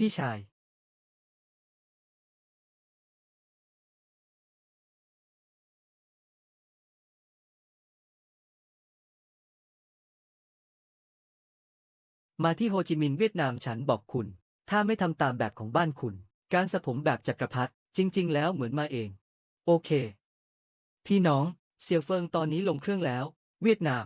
พี่ชายมาที่โฮจิมินห์เวียดนามฉันบอกคุณ ถ้าไม่ทำตามแบบของบ้านคุณ การสระผมแบบจักรพรรดิจริง ๆ แล้วเหมือนมาเอง โอเค พี่น้องเซียวเฟิงตอนนี้ลงเครื่องแล้ว เวียดนาม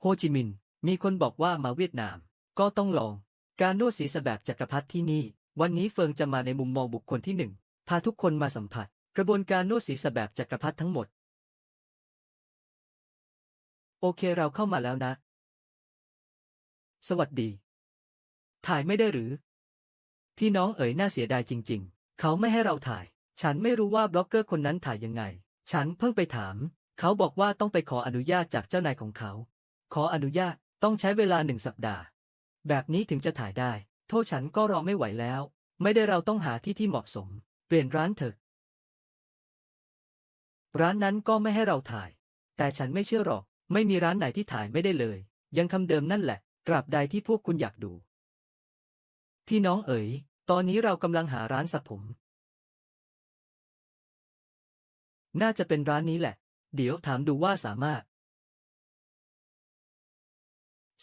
โฮจิมินห์มีคนบอกว่ามาเวียดนาม ก็ต้องลอง การนวดศีรษะแบบจักรพรรดิที่นี่ วันนี้เฟิงจะมาในมุมมองบุคคลที่หนึ่งพาทุกคนมาสัมผัส กระบวนการนวดศีรษะแบบจักรพรรดิทั้งหมด โอเคเราเข้ามาแล้วนะ สวัสดี ถ่ายไม่ได้หรือ พี่น้องเอ๋ยน่าเสียดายจริง ๆ เขาไม่ให้เราถ่าย ฉันไม่รู้ว่าบล็อกเกอร์คนนั้นถ่ายยังไง ฉันเพิ่งไปถาม เขาบอกว่าต้องไปขออนุญาตจากเจ้านายของเขา ขออนุญาตต้องใช้เวลาหนึ่งสัปดาห์ แบบนี้ถึงจะถ่ายได้ โทษฉันก็รอไม่ไหวแล้ว ไม่ได้เราต้องหาที่ที่เหมาะสม เปลี่ยนร้านเถอะ ร้านนั้นก็ไม่ให้เราถ่าย แต่ฉันไม่เชื่อหรอก ไม่มีร้านไหนที่ถ่ายไม่ได้เลย ยังคำเดิมนั่นแหละ ตราบใดที่พวกคุณอยากดู พี่น้องเอ๋ย ตอนนี้เรากำลังหาร้านสระผม น่าจะเป็นร้านนี้แหละ เดี๋ยวถามดูว่าสามารถ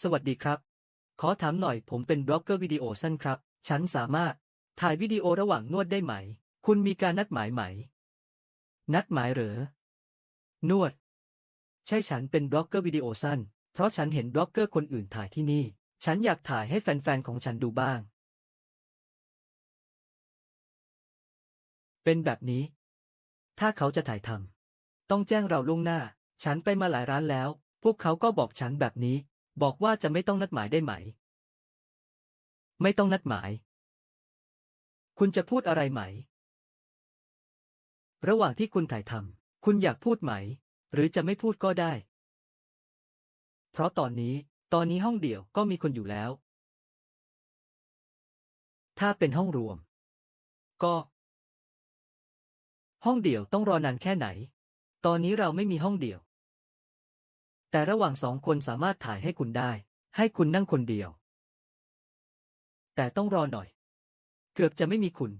สวัสดีครับ ขอถามหน่อยผมเป็นบล็อกเกอร์วิดีโอสั้นครับ ฉันสามารถถ่ายวิดีโอระหว่างนวดได้ไหม คุณมีการนัดหมายไหม นัดหมายเหรอนวด ใช่ฉันเป็นบล็อกเกอร์วิดีโอสั้น เพราะฉันเห็นบล็อกเกอร์คนอื่นถ่ายที่นี่ ฉันอยากถ่ายให้แฟนๆของฉันดูบ้าง เป็นแบบนี้ ถ้าเขาจะถ่ายทำต้องแจ้งเราล่วงหน้า ฉันไปมาหลายร้านแล้ว พวกเขาก็บอกฉันแบบนี้ บอกว่าจะไม่ต้องนัดหมายได้ไหม ไม่ต้องนัดหมาย คุณจะพูดอะไรไหม ระหว่างที่คุณถ่ายทำคุณอยากพูดไหม หรือจะไม่พูดก็ได้ เพราะตอนนี้ ตอนนี้ห้องเดี่ยวก็มีคนอยู่แล้ว ถ้าเป็นห้องรวม ก็ ห้องเดี่ยวต้องรอนานแค่ไหน ตอนนี้เราไม่มีห้องเดี่ยว แต่ระหว่างสองคนสามารถถ่ายให้คุณได้ ให้คุณนั่งคนเดียว แต่ต้องรอหน่อย เกือบจะไม่มีคุณ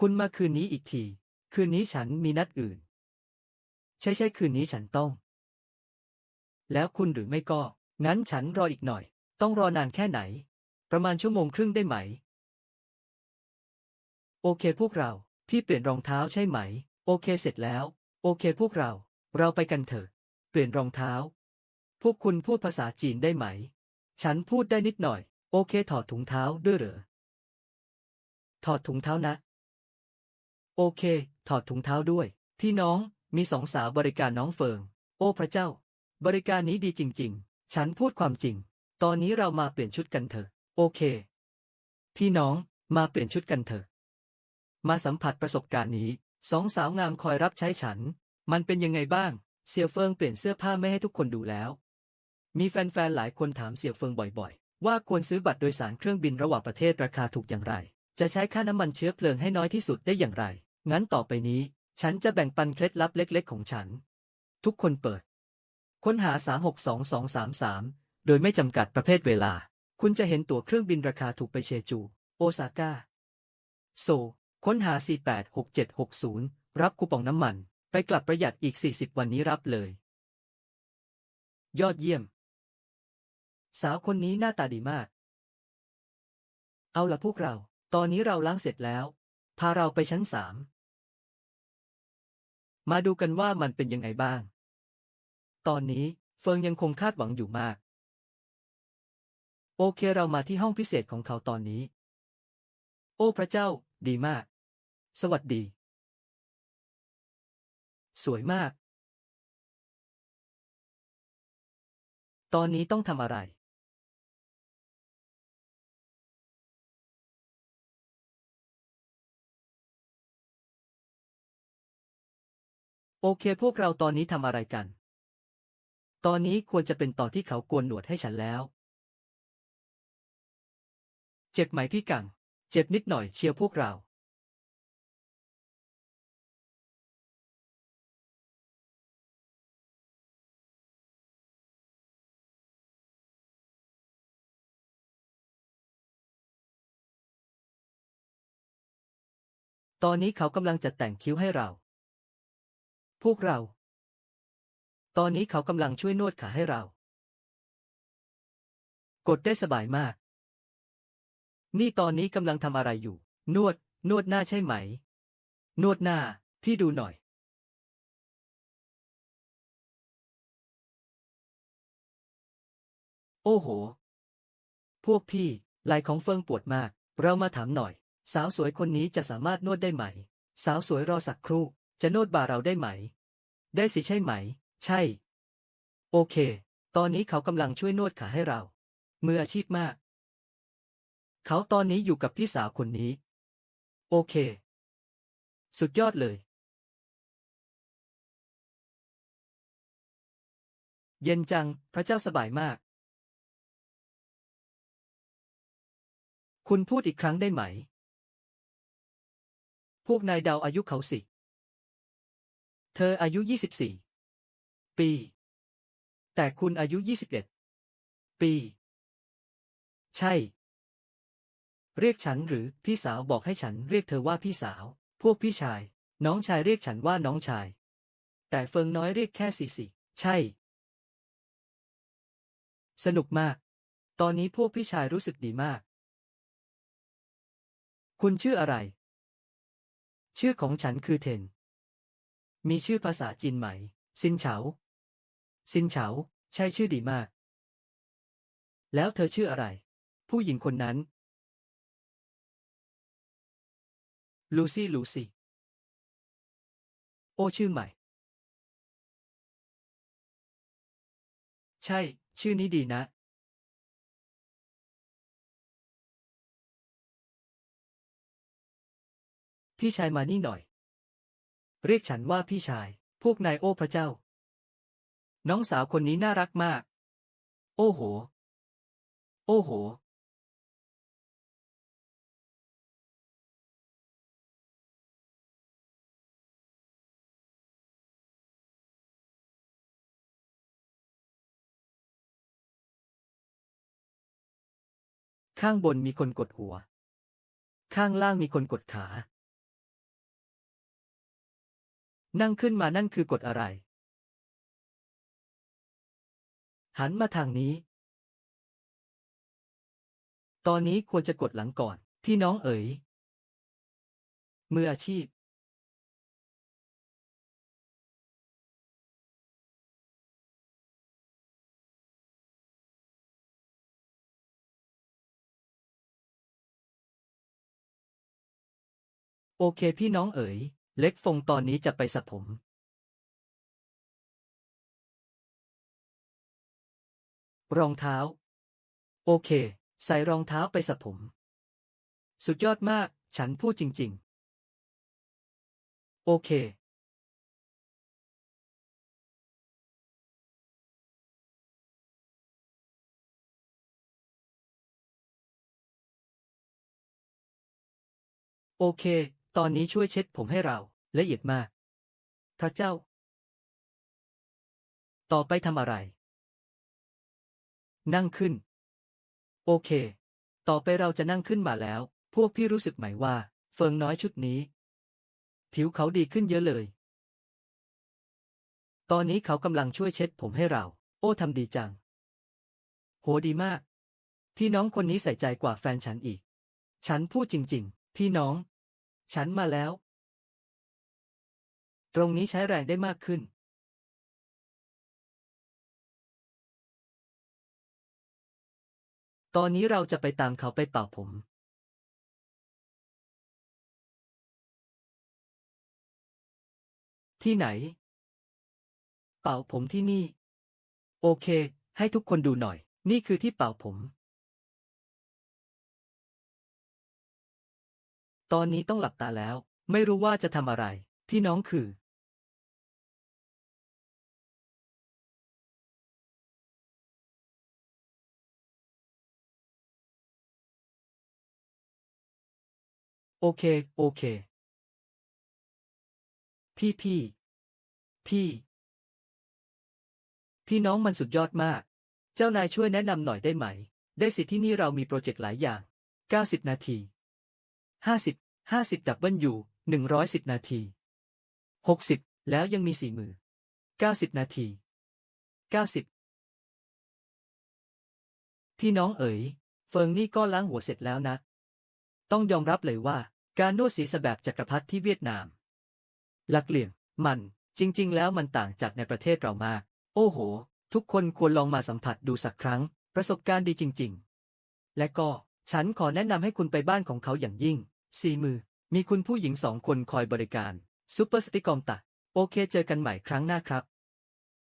คุณมาคืนนี้อีกที คืนนี้ฉันมีนัดอื่น ใช่ใช่คืนนี้ฉันต้อง แล้วคุณหรือไม่ก็ งั้นฉันรออีกหน่อย ต้องรอนานแค่ไหน ประมาณชั่วโมงครึ่งได้ไหม โอเคพวกเรา พี่เปลี่ยนรองเท้าใช่ไหม โอเคเสร็จแล้ว โอเคพวกเรา เราไปกันเถอะ เปลี่ยนรองเท้า พวกคุณพูดภาษาจีนได้ไหม ฉันพูดได้นิดหน่อย โอเค ถอดถุงเท้าด้วยเหรอ ถอดถุงเท้านะ โอเค ถอดถุงเท้าด้วย พี่น้องมีสองสาวบริการน้องเฟิง โอ้พระเจ้า บริการนี้ดีจริง ๆ ฉันพูดความจริง ตอนนี้เรามาเปลี่ยนชุดกันเถอะ โอเค พี่น้องมาเปลี่ยนชุดกันเถอะ มาสัมผัสประสบการณ์นี้ สองสาวงามคอยรับใช้ฉัน มันเป็นยังไงบ้าง เสี่ยวเฟิงเปลี่ยนเสื้อผ้าไม่ให้ทุกคนดูแล้ว มีแฟนๆ หลายคนถามเสี่ยวเฟิงบ่อยๆ ว่าควรซื้อบัตรโดยสารเครื่องบินระหว่างประเทศราคาถูกอย่างไร จะใช้ค่าน้ำมันเชื้อเพลิงให้น้อยที่สุดได้อย่างไร งั้นต่อไปนี้ ฉันจะแบ่งปันเคล็ดลับเล็ก ๆ ของฉัน ทุกคนเปิด ค้นหา 362233 โดยไม่จำกัดประเภทเวลา คุณจะเห็นตั๋วเครื่องบินราคาถูกไปเชจู โอซาก้า โซ ค้นหา 486760 รับคูปองน้ำมัน ไปกลับประหยัดอีก 40 วันนี้รับเลย ยอดเยี่ยม สาวคนนี้หน้าตาดีมาก เอาละพวกเรา ตอนนี้เราล้างเสร็จแล้ว พาเราไปชั้นสาม มาดูกันว่ามันเป็นยังไงบ้าง ตอนนี้เฟิงยังคงคาดหวังอยู่มาก โอเคเรามาที่ห้องพิเศษของเขาตอนนี้ โอ้พระเจ้า ดีมาก สวัสดี สวยมาก ตอนนี้ต้องทำอะไร โอเคพวกเราตอนนี้ทำอะไรกัน ตอนนี้ควรจะเป็นตอนที่เขากวนหนวดให้ฉันแล้ว เจ็บไหมพี่กัง เจ็บนิดหน่อยเชียวพวกเรา ตอนนี้เขากำลังจัดแต่งคิ้วให้เรา พวกเรา ตอนนี้เขากำลังช่วยนวดขาให้เรา กดได้สบายมาก นี่ตอนนี้กำลังทำอะไรอยู่ นวด นวดหน้าใช่ไหม นวดหน้า พี่ดูหน่อย โอ้โห พวกพี่ไหล่ของเฟิงปวดมาก เรามาถามหน่อย สาวสวยคนนี้จะสามารถนวดได้ไหม สาวสวยรอสักครู่ จะนวดบ่าเราได้ไหม ได้สิใช่ไหม ใช่ โอเค ตอนนี้เขากำลังช่วยนวดขาให้เรา มืออาชีพมาก เขาตอนนี้อยู่กับพี่สาวคนนี้ โอเค สุดยอดเลย เย็นจัง พระเจ้าสบายมาก คุณพูดอีกครั้งได้ไหม พวกนายเดาอายุเขาสิ เธออายุ 24 ปี แต่คุณอายุ 21 ปี ใช่ เรียกฉันหรือพี่สาวบอกให้ฉันเรียกเธอว่าพี่สาว พวกพี่ชาย น้องชายเรียกฉันว่าน้องชาย แต่เฟิงน้อยเรียกแค่สิสิใช่ สนุกมาก ตอนนี้พวกพี่ชายรู้สึกดีมาก คุณชื่ออะไร ชื่อของฉันคือเทน มีชื่อภาษาจีนไหม ซินเฉา ซินเฉา ใช่ชื่อดีมาก แล้วเธอชื่ออะไร ผู้หญิงคนนั้น ลูซี่ ลูซี่ โอชื่อใหม่ ใช่ ชื่อนี้ดีนะ พี่ชายมานี่หน่อย เรียกฉันว่าพี่ชาย พวกนายโอ้พระเจ้า น้องสาวคนนี้น่ารักมาก โอ้โห โอ้โห ข้างบนมีคนกดหัว ข้างล่างมีคนกดขา นั่งขึ้นมานั่นคือกดอะไร หันมาทางนี้ ตอนนี้ควรจะกดหลังก่อน พี่น้องเอ๋ย มืออาชีพ โอเคพี่น้องเอ๋ย เล็กฟงตอนนี้จะไปสระผมรองเท้า โอเค ใส่รองเท้าไปสระผม สุดยอดมาก ฉันพูดจริง ๆ โอเค โอเค ตอนนี้ช่วยเช็ดผมให้เรา ละเอียดมาก พระเจ้า ต่อไปทำอะไร นั่งขึ้น โอเค ต่อไปเราจะนั่งขึ้นมาแล้ว พวกพี่รู้สึกไหมว่า เฟิงน้อยชุดนี้ ผิวเขาดีขึ้นเยอะเลย ตอนนี้เขากำลังช่วยเช็ดผมให้เรา โอ้ทำดีจัง โหดีมาก พี่น้องคนนี้ใส่ใจกว่าแฟนฉันอีก ฉันพูดจริง ๆ พี่น้อง ฉันมาแล้ว ตรงนี้ใช้แรงได้มากขึ้น ตอนนี้เราจะไปตามเขาไปเป่าผม ที่ไหน เป่าผมที่นี่ โอเค ให้ทุกคนดูหน่อย นี่คือที่เป่าผม ตอนนี้ต้องหลับตาแล้ว ไม่รู้ว่าจะทำอะไร พี่น้องคือ โอเค โอเค พี่พี่ พี่ พี่น้องมันสุดยอดมาก เจ้านายช่วยแนะนำหน่อยได้ไหม ได้สิที่นี่เรามีโปรเจกต์หลายอย่าง 90 นาที 50 50ดับเบิลยูหนึ่งร้อยสิบนาทีหกสิบแล้วยังมีสี่มือเก้าสิบนาทีเก้าสิบพี่น้องเอ๋ย เฟิงนี่ก็ล้างหัวเสร็จแล้วนะ ต้องยอมรับเลยว่า การนวดศีรษะแบบจักรพรรดิที่เวียดนาม หลักเหลี่ยมมันจริง ๆ แล้วมันต่างจากในประเทศเรามาก โอ้โห ทุกคนควรลองมาสัมผัสดูสักครั้ง ประสบการณ์ดีจริง ๆ และก็ ฉันขอแนะนำให้คุณไปบ้านของเขาอย่างยิ่งสี่มือ มีคุณผู้หญิงสองคนคอยบริการซูเปอร์สติกอมตะ โอเคเจอกันใหม่ครั้งหน้าครับ